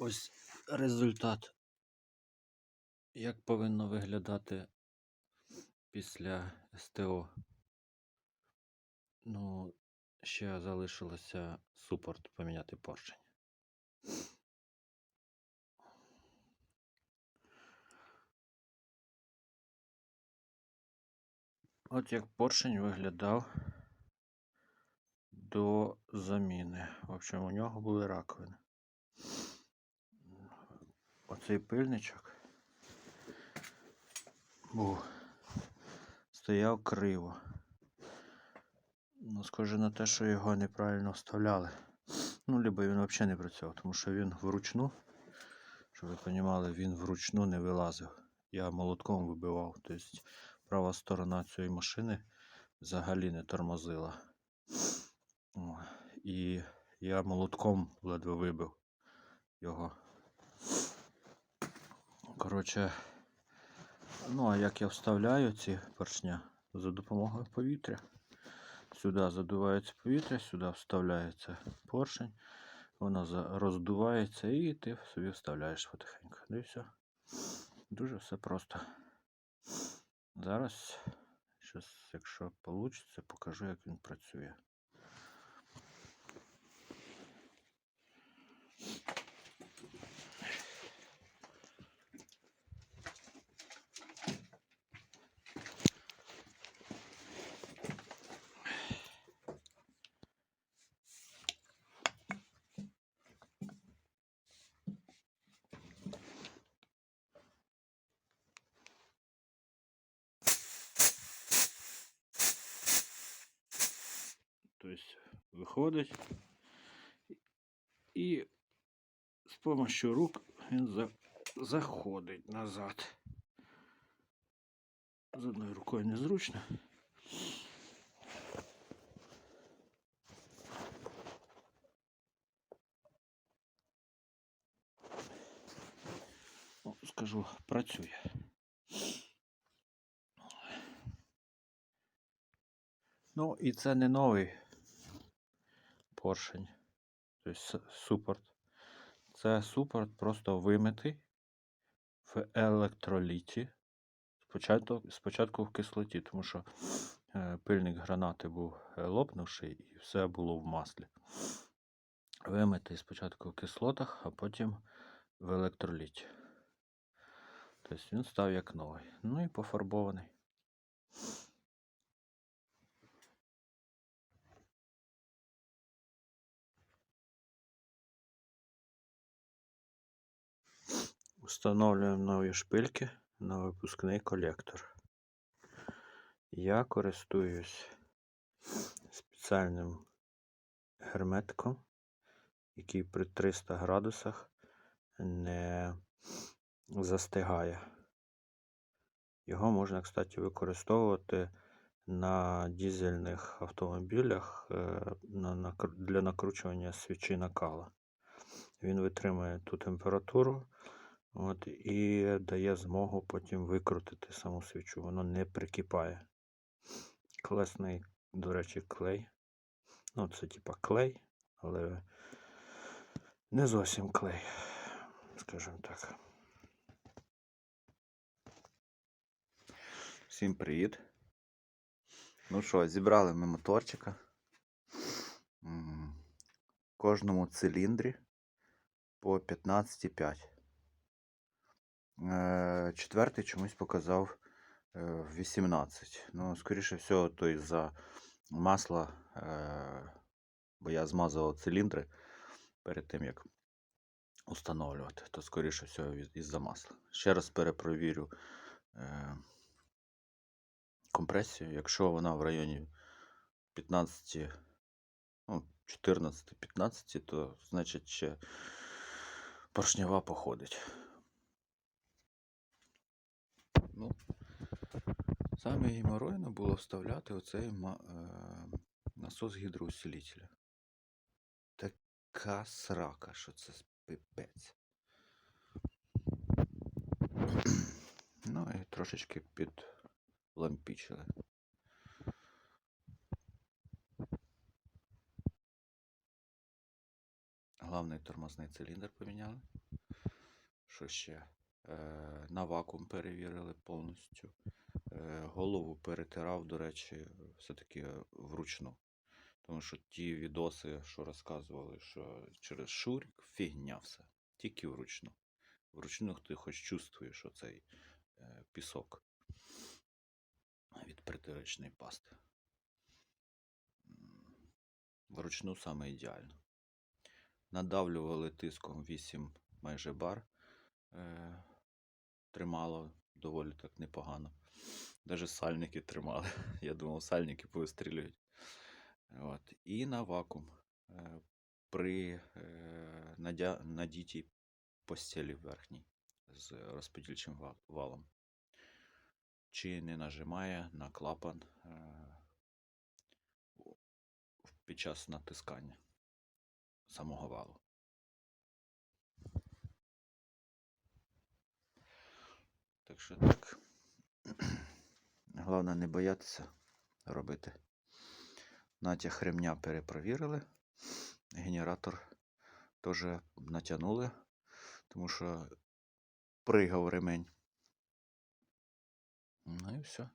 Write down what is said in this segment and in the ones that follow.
Ось результат. Як повинно виглядати після СТО. Ну, ще залишилося супорт поміняти поршень. От як поршень виглядав до заміни. В общем, у нього були раковини. Оцей пильничок був, стояв криво. Ну, схоже на те, що його неправильно вставляли. Ну, либо він взагалі не працював, тому що він вручну, щоб ви розуміли, він вручну не вилазив. Я молотком вибивав. Тобто права сторона цієї машини взагалі не тормозила. І я молотком ледве вибив його. Коротше, ну а як я вставляю ці поршня за допомогою повітря. Сюди задувається повітря, сюди вставляється поршень, вона роздувається і ти собі вставляєш потихеньку. Ну і все. Дуже все просто. Зараз, щас, якщо вийде, покажу, як він працює. Тобто виходить і з допомогою рук він за... заходить назад. З одною рукою незручно. Ну, скажу, працює. Ну, і це не новий поршень, тобто супорт. Це супорт просто вимитий в електроліті. Спочатку, спочатку в кислоті, тому що е, пильник гранати був е, лопнувший і все було в маслі. Вимитий спочатку в кислотах, а потім в електроліті. Тобто він став як новий. Ну і пофарбований. Встановлюємо нові шпильки на випускний колектор. Я користуюсь спеціальним герметиком, який при 300 градусах не застигає. Його можна, кстати, використовувати на дизельних автомобілях е, для накручування свічі накала. Він витримує ту температуру от, і дає змогу потім викрутити саму свічу. Воно не прикипає. Класний, до речі, клей. Ну, це типа клей, але не зовсім клей, скажімо так. Всім привіт. Ну що, зібрали ми моторчика. В кожному циліндрі по 15,5. Е, Четвертий чомусь показав е, 18. Ну, скоріше всього, то із-за масла, е, бо я змазував циліндри перед тим, як установлювати, то скоріше всього із- із-за масла. Ще раз перепровірю. компресію, якщо вона в районі 15, ну, 14-15, то значить ще поршнева походить. Ну, саме геморойно було вставляти оцей е, насос гідроусилителя. Така срака, що це пипець. Ну і трошечки підлампічили. Главний тормозний циліндр поміняли. Що ще? Е, на вакуум перевірили повністю. Е, голову перетирав, до речі, все-таки вручну. Тому що ті відоси, що розказували, що через шурік, фігня все. Тільки вручну. Вручну ти хоч чувствуєш цей е, пісок від притирочної пасти. Вручну саме ідеально. Надавлювали тиском 8 майже бар. Е, тримало доволі так непогано. Даже сальники тримали. Я думав, сальники повистрілюють. От. І на вакуум. Е, при е, надя... надітій постелі верхній з розподільчим валом. Чи не нажимає на клапан під час натискання самого валу. Так що так. Головне не боятися робити. Натяг ремня перепровірили. Генератор теж натягнули, тому що пригав ремень. Ну і все.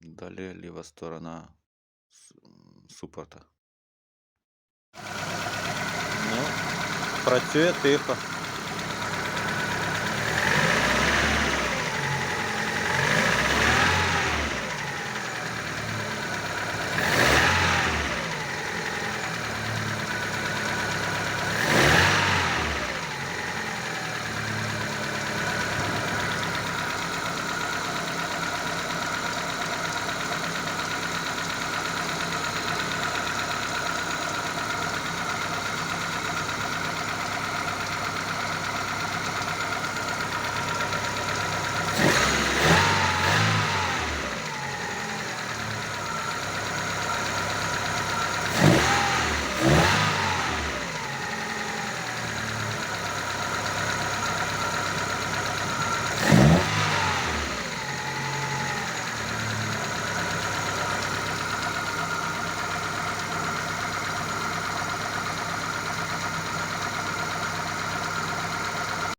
Далі ліва сторона супорта. Ну, працює тихо.